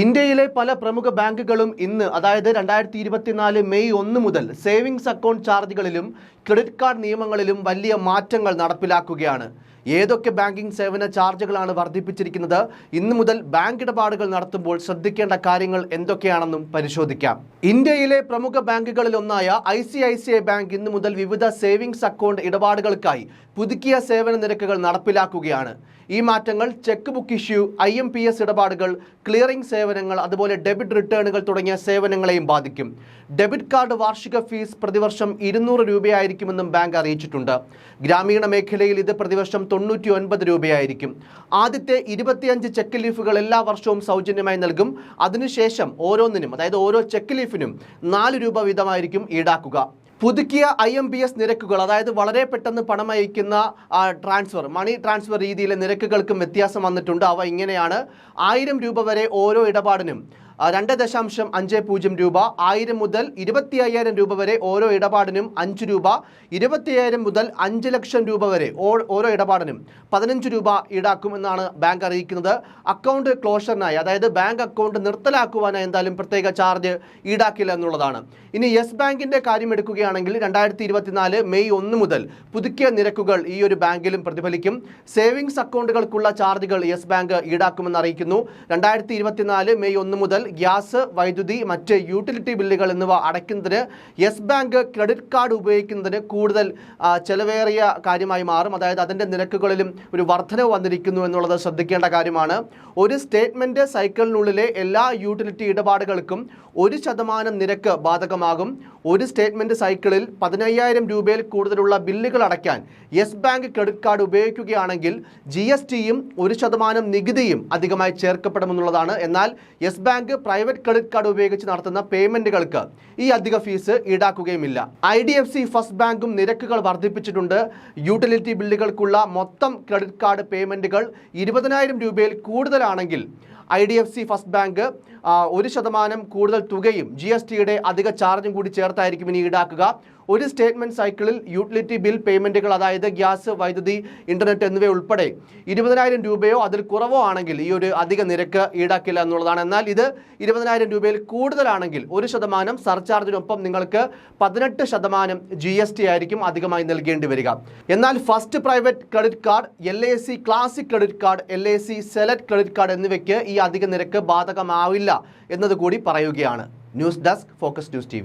ഇന്ത്യയിലെ പല പ്രമുഖ ബാങ്കുകളും ഇന്ന് അതായത് രണ്ടായിരത്തി ഇരുപത്തിനാല് മെയ് ഒന്ന് മുതൽ സേവിങ്സ് അക്കൗണ്ട് ചാർജുകളിലും ക്രെഡിറ്റ് കാർഡ് നിയമങ്ങളിലും വലിയ മാറ്റങ്ങൾ നടപ്പിലാക്കുകയാണ്. ഏതൊക്കെ ബാങ്കിംഗ് സേവന ചാർജുകളാണ് വർദ്ധിപ്പിച്ചിരിക്കുന്നത്? ഇന്നു മുതൽ ബാങ്ക് ഇടപാടുകൾ നടത്തുമ്പോൾ ശ്രദ്ധിക്കേണ്ട കാര്യങ്ങൾ എന്തൊക്കെയാണെന്നും പരിശോധിക്കാം. ഇന്ത്യയിലെ പ്രമുഖ ബാങ്കുകളിൽ ഒന്നായ I C I C I bank ഇന്നു മുതൽ വിവിധ സേവിങ്സ് അക്കൗണ്ട് ഇടപാടുകൾക്കായി പുതുക്കിയ സേവന നിരക്കുകൾ നടപ്പിലാക്കുകയാണ്. ഈ മാറ്റങ്ങൾ cheque book issue I M P S ഇടപാടുകൾ ക്ലിയറിംഗ് സേവനങ്ങൾ അതുപോലെ ഡെബിറ്റ് റിട്ടേണുകൾ തുടങ്ങിയ സേവനങ്ങളെയും ബാധിക്കും. ഡെബിറ്റ് കാർഡ് വാർഷിക ഫീസ് പ്രതിവർഷം ഇരുന്നൂറ് രൂപയായിരിക്കുമെന്നും ബാങ്ക് അറിയിച്ചിട്ടുണ്ട്. ഗ്രാമീണ മേഖലയിൽ ഇത് പ്രതിവർഷം തൊണ്ണൂറ്റി ഒൻപത് രൂപയായിരിക്കും. ആദ്യത്തെ ഇരുപത്തിയഞ്ച് ചെക്ക് ലീഫുകൾ എല്ലാ വർഷവും സൗജന്യമായി നൽകും. അതിനുശേഷം ഓരോന്നിനും അതായത് ഓരോ ചെക്ക് ലീഫിനും നാല് രൂപ വീതമായിരിക്കും ഈടാക്കുക. പുതുക്കിയ ഐ എം ബി എസ് നിരക്കുകൾ അതായത് വളരെ പെട്ടെന്ന് പണം അയക്കുന്ന ട്രാൻസ്ഫർ മണി ട്രാൻസ്ഫർ രീതിയിലെ നിരക്കുകൾക്കും വ്യത്യാസം വന്നിട്ടുണ്ട്. അവ ഇങ്ങനെയാണ്. ആയിരം രൂപ വരെ ഓരോ ഇടപാടിനും രണ്ട് ദശാംശം അഞ്ച് പൂജ്യം രൂപ ആയിരം മുതൽ ഇരുപത്തി അയ്യായിരം രൂപ വരെ ഓരോ ഇടപാടിനും അഞ്ച് രൂപ ഇരുപത്തി അയ്യായിരം മുതൽ അഞ്ച് ലക്ഷം രൂപ വരെ ഓരോ ഇടപാടിനും പതിനഞ്ച് രൂപ ഈടാക്കുമെന്നാണ് ബാങ്ക് അറിയിക്കുന്നത്. അക്കൗണ്ട് ക്ലോഷറിനായി അതായത് ബാങ്ക് അക്കൗണ്ട് നിർത്തലാക്കുവാനായി എന്തായാലും പ്രത്യേക ചാർജ് ഈടാക്കില്ല എന്നുള്ളതാണ്. ഇനി യെസ് ബാങ്കിന്റെ കാര്യം എടുക്കുകയാണെങ്കിൽ രണ്ടായിരത്തി ഇരുപത്തിനാല് മെയ് ഒന്ന് മുതൽ പുതുക്കിയ നിരക്കുകൾ ഈ ഒരു ബാങ്കിലും പ്രതിഫലിക്കും. സേവിങ്സ് അക്കൗണ്ടുകൾക്കുള്ള ചാർജുകൾ യെസ് ബാങ്ക് ഈടാക്കുമെന്ന് അറിയിക്കുന്നു. രണ്ടായിരത്തി ഇരുപത്തിനാല് മെയ് ഒന്ന് മുതൽ ഗ്യാസ് വൈദ്യുതി മറ്റ് യൂട്ടിലിറ്റി ബില്ലുകൾ എന്നിവ അടയ്ക്കുന്നതിന് യെസ് ബാങ്ക് ക്രെഡിറ്റ് കാർഡ് ഉപയോഗിക്കുന്നതിന് കൂടുതൽ ചെലവേറിയ കാര്യമായി മാറും. അതായത് അതിന്റെ നിരക്കുകളിലും ഒരു വർധനവ് വന്നിരിക്കുന്നു എന്നുള്ളത് ശ്രദ്ധിക്കേണ്ട കാര്യമാണ്. ഒരു സ്റ്റേറ്റ്മെന്റ് സൈക്കിളിനുള്ളിലെ എല്ലാ യൂട്ടിലിറ്റി ഇടപാടുകൾക്കും ഒരു ശതമാനം നിരക്ക് ബാധകമാകും. ഒരു സ്റ്റേറ്റ്മെന്റ് സൈക്കിളിൽ പതിനയ്യായിരം രൂപയിൽ കൂടുതലുള്ള ബില്ലുകൾ അടയ്ക്കാൻ യെസ് ബാങ്ക് ക്രെഡിറ്റ് കാർഡ് ഉപയോഗിക്കുകയാണെങ്കിൽ ജി എസ് ടിയും ഒരു ശതമാനം നികുതിയും അധികമായി ചേർക്കപ്പെടുമെന്നുള്ളതാണ്. എന്നാൽ Yes Bank private credit card ഉപയോഗിച്ച് നടത്തുന്ന പേയ്മെന്റുകൾക്ക് ഈ അധിക fees ഈടാക്കുകയുമില്ല. I D F C First ബാങ്കും നിരക്കുകൾ വർദ്ധിപ്പിച്ചിട്ടുണ്ട്. യൂട്ടിലിറ്റി ബില്ലുകൾക്കുള്ള മൊത്തം ക്രെഡിറ്റ് കാർഡ് പേയ്മെന്റുകൾ ഇരുപതിനായിരം രൂപയിൽ കൂടുതലാണെങ്കിൽ I D F C First Bank ഒരു ശതമാനം കൂടുതൽ തുകയും ജി എസ് ടിയുടെ അധിക ചാർജും കൂടി ചേർത്തായിരിക്കും ഇനി ഈടാക്കുക. ഒരു സ്റ്റേറ്റ്മെന്റ് സൈക്കിളിൽ യൂട്ടിലിറ്റി ബിൽ പേയ്മെന്റുകൾ അതായത് ഗ്യാസ് വൈദ്യുതി ഇന്റർനെറ്റ് എന്നിവ ഉൾപ്പെടെ ഇരുപതിനായിരം രൂപയോ അതിൽ കുറവോ ആണെങ്കിൽ ഈ ഒരു അധിക നിരക്ക് ഈടാക്കില്ല എന്നുള്ളതാണ്. എന്നാൽ ഇത് ഇരുപതിനായിരം രൂപയിൽ കൂടുതലാണെങ്കിൽ ഒരു ശതമാനം സർചാർജിനൊപ്പം നിങ്ങൾക്ക് പതിനെട്ട് ശതമാനം ജി എസ് ടി ആയിരിക്കും അധികമായി നൽകേണ്ടി വരിക. എന്നാൽ First private credit card L A C classic credit card L A C select credit card എന്നിവയ്ക്ക് ഈ അധിക നിരക്ക് ബാധകമാവില്ല. എന്നതുകൂടി പറയുകയാണ്. News desk Focus News T